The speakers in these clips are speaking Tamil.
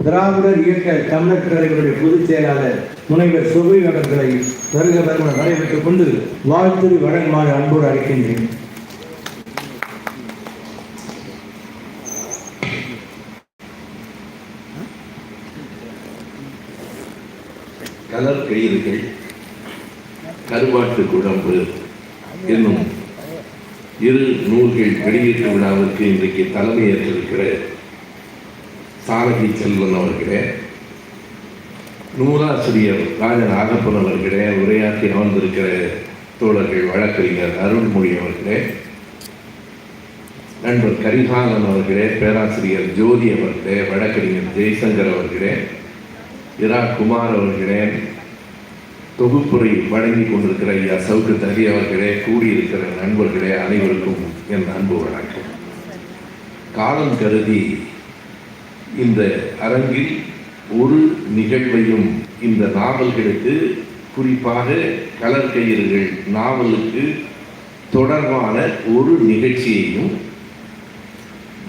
திராவிடர் இயக்க தமிழர் கழகங்களுடைய பொதுச் செயலாளர் முனைவர் சுபை அவர்களை வருக வருமான வரவேற்றுக் கொண்டு வாழ்த்துறை வழங்குமாறு அன்போடு அழைக்கின்றேன். கலர் கயிறுகள் கருவாட்டு குழம்பு என்னும் இரு நூல்கள் வெளியீட்டு விழாவிற்கு இன்றைக்கு தலைமையேற்றிருக்கிற சாரதி செல்வன் அவர்களே நூலாசிரியர் ராஜ ஆகப்பன் அவர்களே உரையாற்றி அமர்ந்திருக்கிற தோழர்கள் வழக்கறிஞர் அருள்மொழி அவர்களே நண்பர் கரிகாலன் அவர்களே பேராசிரியர் ஜோதி அவர்களே வழக்கறிஞர் ஜெய்சங்கர் அவர்களே இரா குமார் அவர்களே தொகுப்புரை வழங்கி கொண்டிருக்கிற ஐயா சவுக்கு தரி அவர்களே கூடியிருக்கிற நண்பர்களே அனைவருக்கும் என் அன்பு வணக்கம். காலம் கருதி இந்த அரங்கில் ஒரு நிகழ்வையும் இந்த நாவல்களுக்கு குறிப்பாக கலர் கயிறுகள் நாவலுக்கு தொடர்பான ஒரு நிகழ்ச்சியையும்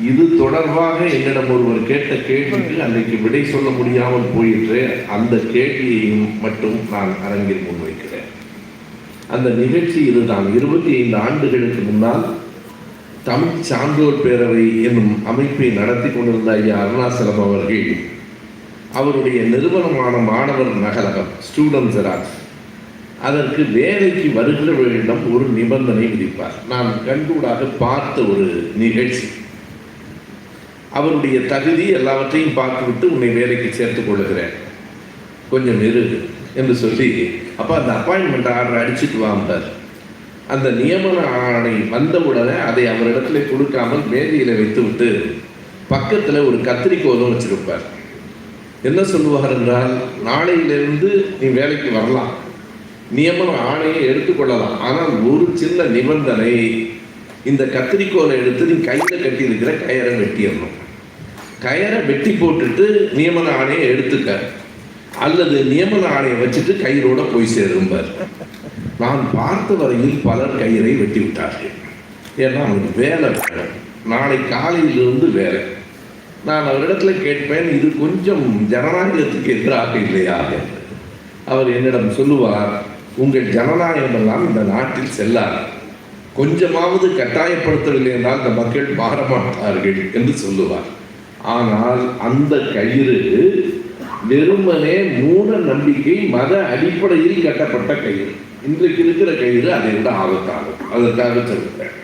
இது தொடர்பாக என்னிடம் ஒருவர் கேட்ட கேள்விக்கு அன்றைக்கு விடை சொல்ல முடியாமல் போயிற்று. அந்த கேள்வியையும் மட்டும் நான் அரங்கில் முன்வைக்கிறேன். அந்த நிகழ்ச்சி இதுதான். இருபத்தி ஐந்து ஆண்டுகளுக்கு முன்னால் தமிழ் சான்றோர் பேரவை என்னும் அமைப்பை நடத்தி கொண்டிருந்த ஐயா அருணாசலம் அவர்கள் அவருடைய நிறுவனமான மாணவர் நகலகம் ஸ்டூடெண்ட் ஜெராக்ஸ் அதற்கு வேலைக்கு வருகிறவர்களிடம் ஒரு நிபந்தனை விதிப்பார். நான் கண்கூடாக பார்த்த ஒரு நிகழ்ச்சி. அவருடைய தகுதி எல்லாவற்றையும் பார்த்துவிட்டு உன்னை வேலைக்கு சேர்த்துக் கொள்ளுகிறேன். கொஞ்சம் இரு என்று சொல்லி அப்போ அந்த அப்பாயின்மெண்ட் ஆர்டர் அடிச்சுட்டு வாண்டார் அந்த நியமன ஆணை வந்தவுடனே அதை அவரிடத்துல கொடுக்காமல் மேதையில் வைத்துவிட்டு பக்கத்தில் ஒரு கத்திரிக்கோலும் வச்சிருப்பார். என்ன சொல்லுவார் என்றால் நாளையிலிருந்து நீ வேலைக்கு வரலாம். நியமன ஆணையை எடுத்துக்கொள்ளலாம். ஆனால் ஒரு சின்ன நிபந்தனை இந்த கத்திரிக்கோலை எடுத்து நீ கையில் கட்டியிருக்கிற கயரை வெட்டிடணும் கயரை வெட்டி போட்டுட்டு நியமன ஆணையை எடுத்துக்க. அல்லது நியமன ஆணையை வச்சுட்டு கயிறோட போய் சேரும்பார். நான் பார்த்த வரையில் பலர் கயிறை வெட்டி விட்டார்கள் ஏன்னா அவனுக்கு வேலை வேலை நாளை காலையிலிருந்து வேலை. நான் அவரிடத்துல கேட்பேன் இது கொஞ்சம் ஜனநாயகத்துக்கு எதிராக இல்லையா அவர் என்னிடம் சொல்லுவார் உங்கள் ஜனநாயகம் எல்லாம் இந்த நாட்டில் செல்லாது. கொஞ்சமாவது கட்டாயப்படுத்தவில்லை என்றால் இந்த மக்கள் மாறமாட்டார்கள் என்று சொல்லுவார். ஆனால் அந்த கயிறு வெறுமனே மூட நம்பிக்கை மத அடிப்படையில் கட்டப்பட்ட கயிறு. இன்றைக்கு இருக்கிற கயிறு அதை விட ஆபத்தாகும்? அதற்காக சொல்கிறேன்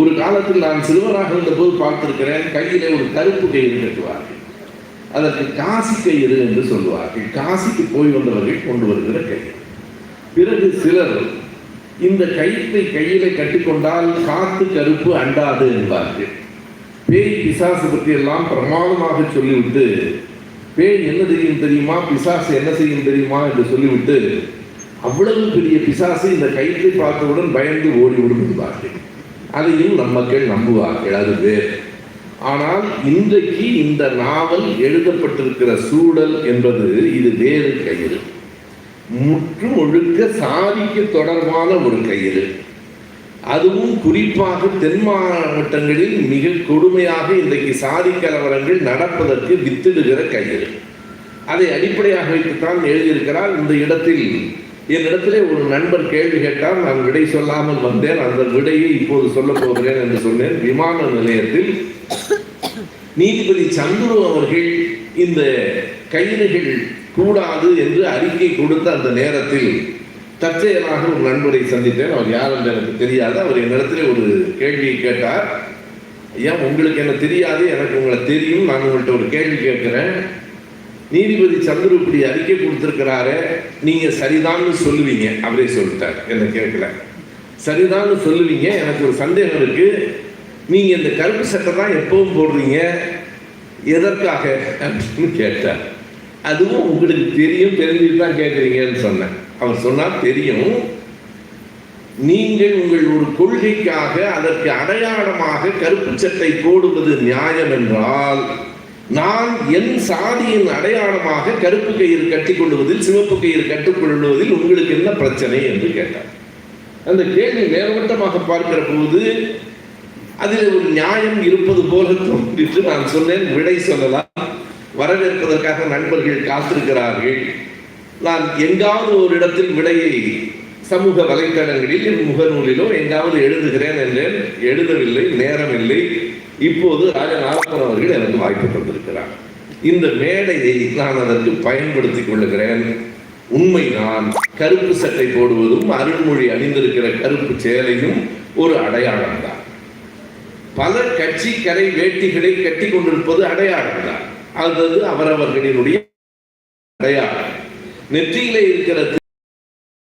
ஒரு காலத்தில் நான் சிறுவராக இருந்தபோது பார்த்திருக்கிறேன் கையிலே ஒரு கருப்பு கயிறு கட்டுவார்கள். அதற்கு காசி கயிறு என்று சொல்லுவார்கள். காசிக்கு போய் வந்தவர்கள் கொண்டு வருகிற கயிறு பிறகு சிலர் இந்த கயிற்றை கையில கட்டிக்கொண்டால் காத்து கருப்பு அண்டாது என்பார்கள். பேய் பிசாசு பற்றி எல்லாம் பிரமாதமாக சொல்லிவிட்டு பேய் என்ன செய்யும் தெரியுமா? பிசாசு என்ன செய்யும் தெரியுமா? என்று சொல்லிவிட்டு அவ்வளவு பெரிய பிசாசு இந்த கயிற்றை பார்த்தவுடன் பயந்து ஓடிவிடும் என்பார்கள். அதையும் நம்மக்கள் நம்புவார்கள் அது வேறு. ஆனால் இன்றைக்கு இந்த நாவல் எழுதப்பட்டிருக்கிற சூழல் என்பது இது வேறு கயிறு முற்று ஒழுக்க சாதிக்கு தொடர்பான ஒரு கயிறு அதுவும் குறிப்பாக தென் மாவட்டங்களில் மிக கொடுமையாக இன்றைக்கு சாதி கலவரங்கள் நடப்பதற்கு வித்திடுகிற கயிறு அதை அடிப்படையாக வைத்துத்தான் எழுதியிருக்கிறார். இந்த இடத்தில் என்னிடத்திலே ஒரு நண்பர் கேள்வி கேட்டால் நான் விடை சொல்லாமல் வந்தேன் அந்த விடையை இப்போது சொல்ல போகிறேன் என்று சொன்னேன். விமான நிலையத்தில் நீதிபதி சந்துரு அவர்கள் இந்த கைதுகள் கூடாது என்று அறிக்கை கொடுத்த அந்த நேரத்தில் தற்செயலாக ஒரு நண்பரை சந்தித்தேன். அவர் யார் என்று எனக்கு தெரியாது. அவர் என்னிடத்திலே ஒரு கேள்வியை கேட்டார். ஐயா உங்களுக்கு என்ன தெரியாது? எனக்கு உங்களை தெரியும். நான் உங்கள்கிட்ட ஒரு கேள்வி கேட்குறேன். நீதிபதி சந்துரு இப்படி அறிக்கை கொடுத்துருக்கிறாரு நீங்கள் சரிதான்னு சொல்லுவீங்க. அவரே சொல்லிட்டார். என்னை கேட்கல. சரிதான்னு சொல்லுவீங்க. எனக்கு ஒரு சந்தேகம் இருக்குது நீங்கள் இந்த கருப்பு சட்டை தான் எப்பவும் போடுறீங்க. எதற்காக அப்படின்னு கேட்டார். அதுவும் உங்களுக்கு தெரியும் தெரிஞ்சுட்டு தான் கேட்குறீங்கன்னு சொன்னேன். அவர் சொன்னால் தெரியும். நீங்கள் உங்கள் ஒரு கொள்கைக்காக அதற்கு அடையாளமாக கருப்பு சட்டை போடுவது நியாயம் என்றால் நான் என் சாதியின் அடையாளமாக கருப்பு கயிறு கட்டிக்கொள்வதில் சிவப்பு கயிறு கட்டுக்கொள்வதில் உங்களுக்கு என்ன பிரச்சனை என்று கேட்டார். அந்த கேள்வி மேலோட்டமாக பார்க்கிற போது அதில் ஒரு நியாயம் இருப்பது போல தோன்றிட்டு நான் சொன்னேன். விடை சொல்லலாம். வரவேற்பதற்காக நண்பர்கள் காத்திருக்கிறார்கள். நான் எங்காவது ஒரு இடத்தில் விடையை சமூக வலைத்தளங்களில் என் முகநூலிலோ எங்காவது எழுதுகிறேன் என்றேன். எழுதவில்லை நேரம் இல்லை இப்போது ராஜநாதன் அவர்கள் எனக்கு வாய்ப்பு தந்திருக்கிறார். இந்த மேடையை நான் அதற்கு பயன்படுத்திக் கொள்ளுகிறேன். உண்மைதான் கருப்பு சட்டை போடுவதும் அருள்மொழி அணிந்திருக்கிற கருப்பு சேலையும் ஒரு அடையாளம் தான். பல கட்சி கரை வேட்டிகளை கட்டி கொண்டிருப்பது அடையாளம் தான். அது அவரவர்களினுடைய அடையாளம். நெற்றியிலே இருக்கிற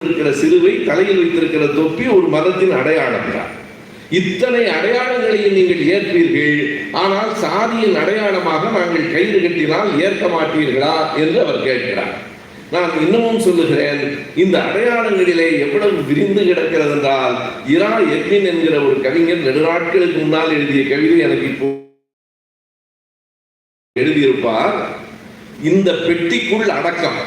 இருக்கிற சிலுவை தலையில் வைத்திருக்கிற தொப்பி ஒரு மதத்தின் அடையாளம் தான். இத்தனை அடையாளங்களையும் நீங்கள் ஏற்பீர்கள். ஆனால் சாதியின் அடையாளமாக நாங்கள் கயிறு கட்டினால் ஏற்க மாட்டீர்களா என்று அவர் கேட்கிறார். நான் இன்னமும் சொல்லுகிறேன் இந்த அடையாளங்களிலே எவ்வளவு விரிந்து கிடக்கிறது என்றால் இரா எட்வின் என்கிற ஒரு கவிஞர் நெடுநாட்களுக்கு முன்னால் எழுதிய கவிதை எனக்கு இப்போ எழுதியிருப்பார். இந்த பெட்டிக்குள் அடக்கம்.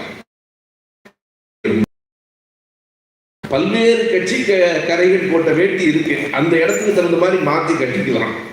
பல்வேறு கட்சி க- கரைகள் போட்ட வேட்டி இருக்கு. அந்த இடத்துக்கு தகுந்த மாதிரி மாற்றி கட்டிக்கலாம்.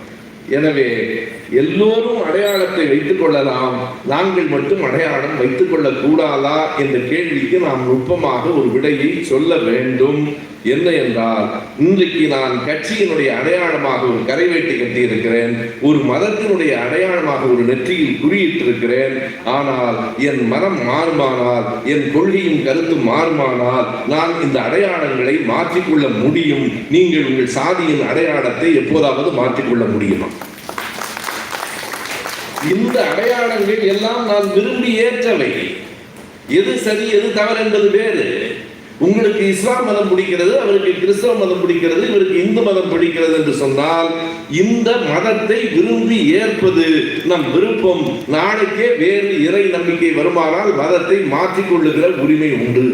எனவே எல்லோரும் அடையாளத்தை வைத்துக் கொள்ளலாம். நாங்கள் மட்டும் அடையாளம் வைத்துக் கொள்ளக்கூடாதா? என்ற கேள்விக்கு நாம் நுட்பமாக ஒரு விடையை சொல்ல வேண்டும். என்ன என்றால் இன்றைக்கு நான் கட்சியினுடைய அடையாளமாக ஒரு கரைவேட்டி கட்டியிருக்கிறேன் ஒரு மதத்தினுடைய அடையாளமாக ஒரு நெற்றியில் குறியிட்டிருக்கிறேன் ஆனால் என் மனம் மாறுமானால் என் கொள்கையும் கருத்து மாறுமானால் நான் இந்த அடையாளங்களை மாற்றிக்கொள்ள முடியும். நீங்கள் உங்கள் சாதியின் அடையாளத்தை எப்போதாவது மாற்றிக்கொள்ள முடியுமா? இந்த அடையாளங்கள் எல்லாம் நான் விரும்பி ஏற்றவை. எது சரி எது தவறு என்பது வேறு. உங்களுக்கு இஸ்லாம் மதம் பிடிக்கிறது அவருக்கு கிறிஸ்தவ மதம் பிடிக்கிறது இவருக்கு இந்து மதம் பிடிக்கிறது என்று சொன்னால் இந்த மதத்தை விரும்பி ஏற்பது நம் விருப்பம். நாளைக்கே வேறு இறை நம்பிக்கை வருமானால் மதத்தை மாற்றிக்கொள்ளுகிற உரிமை உண்டு.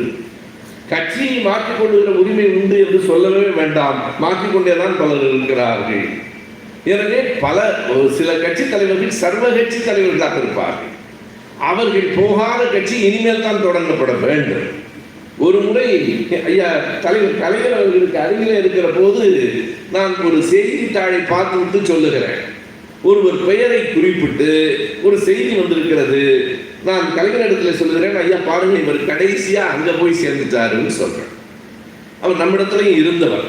கட்சியை மாற்றிக்கொள்ளுகிற உரிமை உண்டு என்று சொல்லவே வேண்டாம். மாற்றிக்கொண்டேதான் பலர் இருக்கிறார்கள். எனவே பல சில கட்சி தலைவர்கள் சர்வ கட்சி தலைவர்களாக இருப்பார்கள். அவர்கள் போகாத கட்சி இனிமேல் தான் தொடங்கப்பட வேண்டும். ஒரு முறை ஐயா தலைவர் கலைஞர் அவர்களுக்கு அருகில் இருக்கிற போது நான் ஒரு செய்தித்தாளை பார்த்து விட்டு சொல்லுகிறேன். ஒருவர் பெயரை குறிப்பிட்டு ஒரு செய்தி வந்திருக்கிறது. நான் கலைஞரிடத்துல சொல்லுகிறேன் ஐயா பாருங்க இவர் கடைசியா அங்க போய் சேர்ந்துட்டாருன்னு சொல்றேன். அவர் நம்மிடத்துலயும் இருந்தவர்.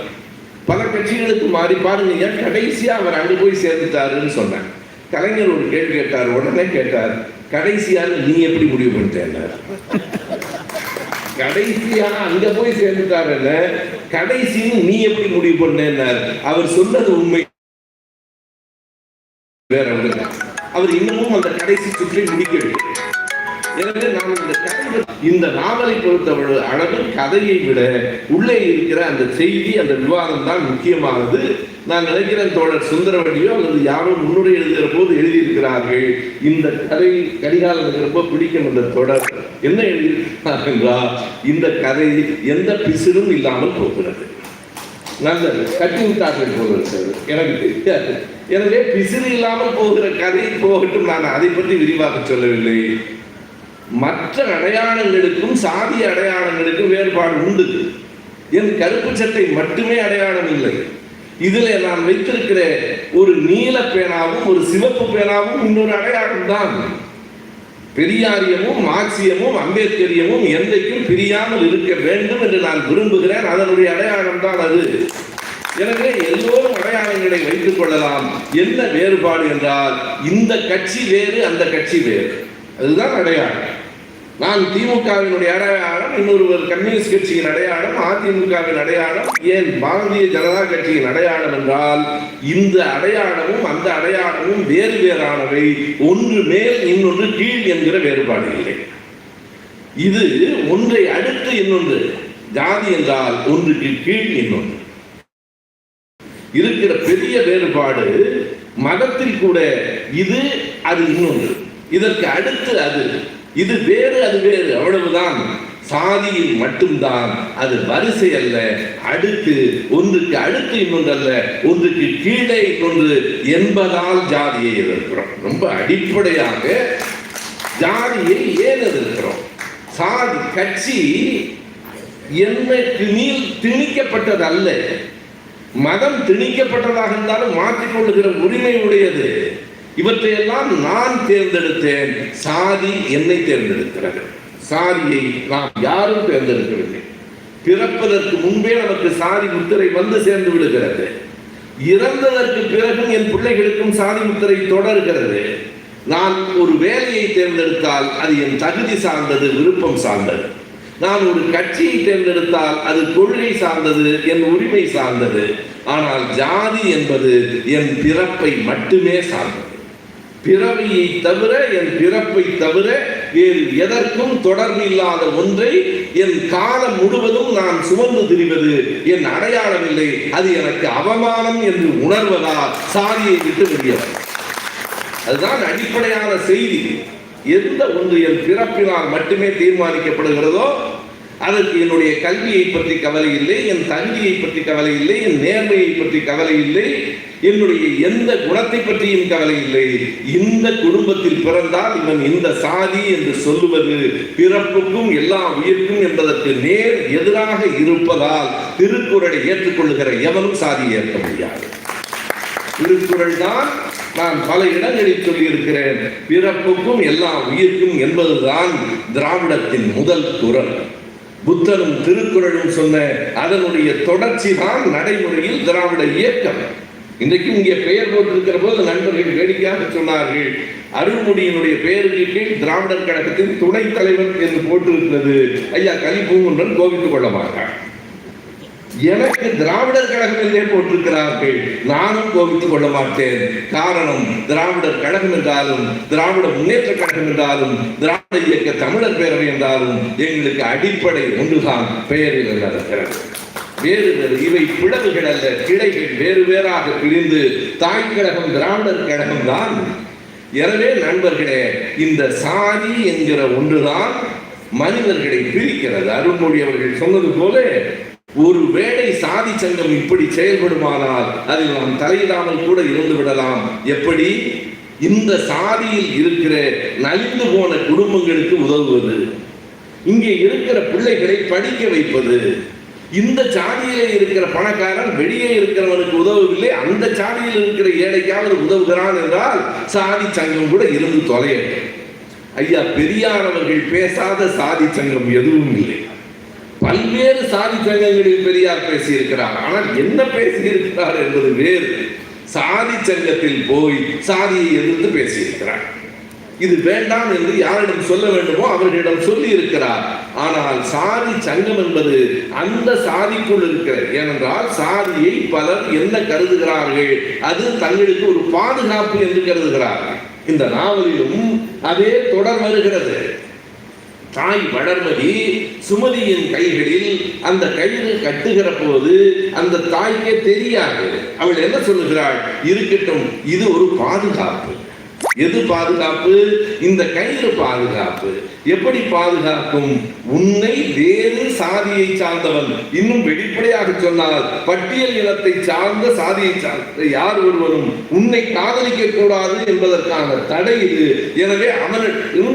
பல கட்சிகளுக்கு மாறி பாருங்க ஐயா கடைசியா அவர் அங்க போய் சேர்ந்துட்டாருன்னு சொன்னேன். கலைஞர் ஒரு கேள்வி கேட்டார் உடனே கேட்டார் கடைசியான்னு நீ எப்படி முடிவு பண்ணிட்டேன்? கடைசியாக அங்க போய் சேர்ந்துட்டாருன்னு கடைசின்னு நீ எப்படி முடிவு பண்ணார் அவர் சொன்னது உண்மை. வேற ஒண்ணுங்க அவர் இன்னமும் அந்த கடைசி சுற்றி முடிக்கவில்லை. எனவே நான் இந்த கதை இந்த நாவலை பொறுத்தவரை அளவு கதையை விட உள்ளே இருக்கிற அந்த செய்தி அந்த விவாதம் தான் முக்கியமானது. நான் நினைக்கிறேன் தோழர் சுந்தரவடியோ அல்லது யாரோ முன்னுரை எழுதுகிற போது எழுதியிருக்கிறார்கள் இந்த கதை கடிகாலம் ரொம்ப பிடிக்கும் அந்த தொடர் என்ன எழுதியிருக்கிறார் என்றால் இந்த கதை எந்த பிசிலும் இல்லாமல் போகிறது. நல்லது கட்டி விட்டார்கள் போகிறது எனக்கு. தெரியாது எனவே பிசிறு இல்லாமல் போகிற கதை போகட்டும் நான் அதை பற்றி விரிவாக சொல்லவில்லை. மற்ற அடையாளங்களுக்கும் சாதி அடையாளங்களுக்கும் வேறுபாடு உண்டு. என் கருப்பு சட்டை மட்டுமே அடையாளம் இல்லை. இதில் நான் வைத்திருக்கிற ஒரு நீல பேனாவும் ஒரு சிவப்பு பேனாவும் இன்னொரு அடையாளம் தான். பெரியாரியமும் மார்க்சியமும் அம்பேத்கரியமும் என்றைக்கும் பிரியாமல் இருக்க வேண்டும் என்று நான் விரும்புகிறேன். அதனுடைய அடையாளம் தான் அது. எனவே எல்லோரும் அடையாளங்களை வைத்துக் கொள்ளலாம். என்ன வேறுபாடு என்றால் இந்த கட்சி வேறு அந்த கட்சி வேறு. அதுதான் அடையாளம். நான் திமுகவினுடைய அடையாளம் இன்னொருவர் கம்யூனிஸ்ட் கட்சியின் அடையாளம் அதிமுகவின் அடையாளம் ஏன் பாரதிய ஜனதா கட்சியின் அடையாளம் என்றால் இந்த அடையாளமும் அந்த அடையாளமும் வேறு வேறானவை. ஒன்று மேல் இன்னொன்று கீழ் என்கிற வேறுபாடு இல்லை. இது ஒன்றை அடுத்து இன்னொன்று. ஜாதி என்றால் ஒன்றுக்கு கீழ் இன்னொன்று. இருக்கிற பெரிய வேறுபாடு மதத்தில் கூட இது அது இன்னொன்று. இதற்கு அடுத்து அது. இது வேறு அது வேறு. அவ்வளவுதான். சாதியில் மட்டும்தான். அது வரிசை அல்ல. அடுக்கு ஒன்றுக்கு அடுத்து இன்னொன்று அல்ல. ஒன்றுக்கு கீழே இன்னொன்று என்பதால் ஜாதியை எதிர்க்கிறோம். ரொம்ப அடிப்படையாக ஜாதியை ஏன் எதிர்க்கிறோம்? சாதி கட்சி என்னைக்கு நீள் திணிக்கப்பட்டது அல்ல மதம் திணிக்கப்பட்டதாக இருந்தாலும் மாற்றிக்கொள்ளுகிற உரிமை உடையது. இவற்றையெல்லாம் நான் தேர்ந்தெடுத்தேன். சாதி என்னை தேர்ந்தெடுக்கிறது. சாதியை நாம் யாரும் தேர்ந்தெடுக்கவில்லை. பிறப்பதற்கு முன்பே நமக்கு சாதி முத்திரை வந்து சேர்ந்து விடுகிறது. இறந்ததற்கு பிறகும் என் பிள்ளைகளுக்கும் சாதி முத்திரை தொடர்கிறது. நான் ஒரு வேலையை தேர்ந்தெடுத்தால் அது என் தகுதி சார்ந்தது விருப்பம் சார்ந்தது. நான் ஒரு கட்சியை தேர்ந்தெடுத்தால் அது கொள்கை சார்ந்தது என் உரிமை சார்ந்தது. ஆனால் ஜாதி என்பது என் பிறப்பை மட்டுமே சார்ந்தது. பிறவியை தவிர என் பிறப்பை தவிர வேறு எதற்கும் தொடர்பு இல்லாத ஒன்றை என் காலம் முழுவதும் நான் சுமந்து திரிவது. என் அடையாளம் இல்லை. அது எனக்கு அவமானம் என்று உணர்வதால் சாதியை விட்டு வெளியவர் அதுதான் அடிப்படையான செய்தி. எந்த ஒன்று என் பிறப்பினால் மட்டுமே தீர்மானிக்கப்படுகிறதோ அதற்கு என்னுடைய கல்வியை பற்றி கவலை இல்லை என் தங்கியை பற்றி கவலை இல்லை என் நேர்மையை பற்றி கவலை இல்லை என்னுடைய எந்த குணத்தை பற்றியும் கவலை இல்லை. இந்த குடும்பத்தில் பிறந்தால் இவன் இந்த சாதி என்று சொல்லுவது பிறப்புக்கும் எல்லா உயிர்க்கும் என்பதற்கு நேர் எதிராக இருப்பதால் திருக்குறளை ஏற்றுக்கொள்ளுகிற எவனும் சாதி ஏற்க முடியாது. திருக்குறள் தான் நான் பல இடங்களில் சொல்லியிருக்கிறேன் பிறப்புக்கும் எல்லா உயிர்க்கும் என்பதுதான் திராவிடத்தின் முதல் குரல். புத்தரும் திருக்குறளும் சொன்ன அதனுடைய தொடர்ச்சி தான் நடைமுறையில் திராவிட இயக்கம். இன்றைக்கு இங்கே பெயர் போட்டிருக்கிற போது நண்பர்கள் வேடிக்கையாக சொன்னார்கள். அருள்மொழியினுடைய பெயருக்கு கீழ் திராவிடர் கழகத்தின் துணைத் தலைவர் என்று போட்டிருக்கிறது. ஐயா கலிபூங்குன்றன் கோவித்துக் கொள்ள மாட்டார். எனக்கு திராவிடர் கழகம் என்றே போட்டிருக்கிறார்கள். நானும் கோபித்துக் கொள்ள மாட்டேன். காரணம் திராவிடர் கழகம் என்றாலும் திராவிட முன்னேற்ற கழகம் என்றாலும் திராவிட இயக்க தமிழர் பேரவை என்றாலும் எங்களுக்கு அடிப்படை ஒன்றுதான் பெயரில் இருக்கிறது வேறு வேறு இவை பிளவுகள் அல்ல கிளைகள் வேறு வேறாக பிரிந்து தாய் கழகம் திராவிடர் கழகம் தான். எனவே நண்பர்களே இந்த சாதி என்கிற ஒன்றுதான் மனிதர்களை பிரிக்கிறது. அருள்மொழி அவர்கள் சொன்னது போல ஒரு வேளை சாதி சங்கம் இப்படி செயல்படுமானால் அதில் நாம் தலையிடாமல் கூட இருந்து விடலாம் எப்படி? இந்த சாதியில் இருக்கிற நலிந்து போன குடும்பங்களுக்கு உதவுவது. இங்கே இருக்கிற பிள்ளைகளை படிக்க வைப்பது. இந்த சாதியிலே இருக்கிற பணக்காரன் வெளியே இருக்கிறவனுக்கு உதவவில்லை அந்த சாதியில் இருக்கிற ஏழைக்காவது உதவுகிறான் என்றால் சாதி சங்கம் கூட இருந்து தொலையட்டும். ஐயா பெரியார் அவர்கள் பேசாத சாதி சங்கம் எதுவும் இல்லை. பல்வேறு சாதி சங்கங்களில் பெரியார் பேசியிருக்கிறார் ஆனால் என்ன பேசியிருக்கிறார் என்பது வேறு. சாதி சங்கத்தில் போய் சாதியை எதிர்த்து பேசியிருக்கிறார். இது வேண்டாம் என்று யாரிடம் சொல்ல வேண்டுமோ அவர்களிடம் சொல்லி இருக்கிறார் ஆனால் சாதி சங்கம் என்பது அந்த சாதிக்குள் இருக்கிற ஏனென்றால் சாதியை பலர் என்ன கருதுகிறார்கள்? அது தங்களுக்கு ஒரு பாதுகாப்பு என்று கருதுகிறார்கள். இந்த நாவலிலும் அதே தொடர் வருகிறது. தாய் வளர்மதி சுமதியின் கைகளில் அந்த கயிறு கட்டுகிற போது அந்த தாய்க்கே தெரியாது. அவள் என்ன சொல்லுகிறாள்? இருக்கட்டும் இது ஒரு பாதுகாப்பு. எது பாதுகாப்பு? இந்த கயிறு பாதுகாப்பு. எப்படி பாதுகாக்கும்? உன்னை வேறு சாதியை சார்ந்தவன். இன்னும் வெளிப்படையாக சொன்னால் பட்டியல் இனத்தை சார்ந்த சாதியை சார்ந்த யார் ஒருவரும் உன்னை காதலிக்க கூடாது என்பதற்கான தடை இது. எனவே அவன்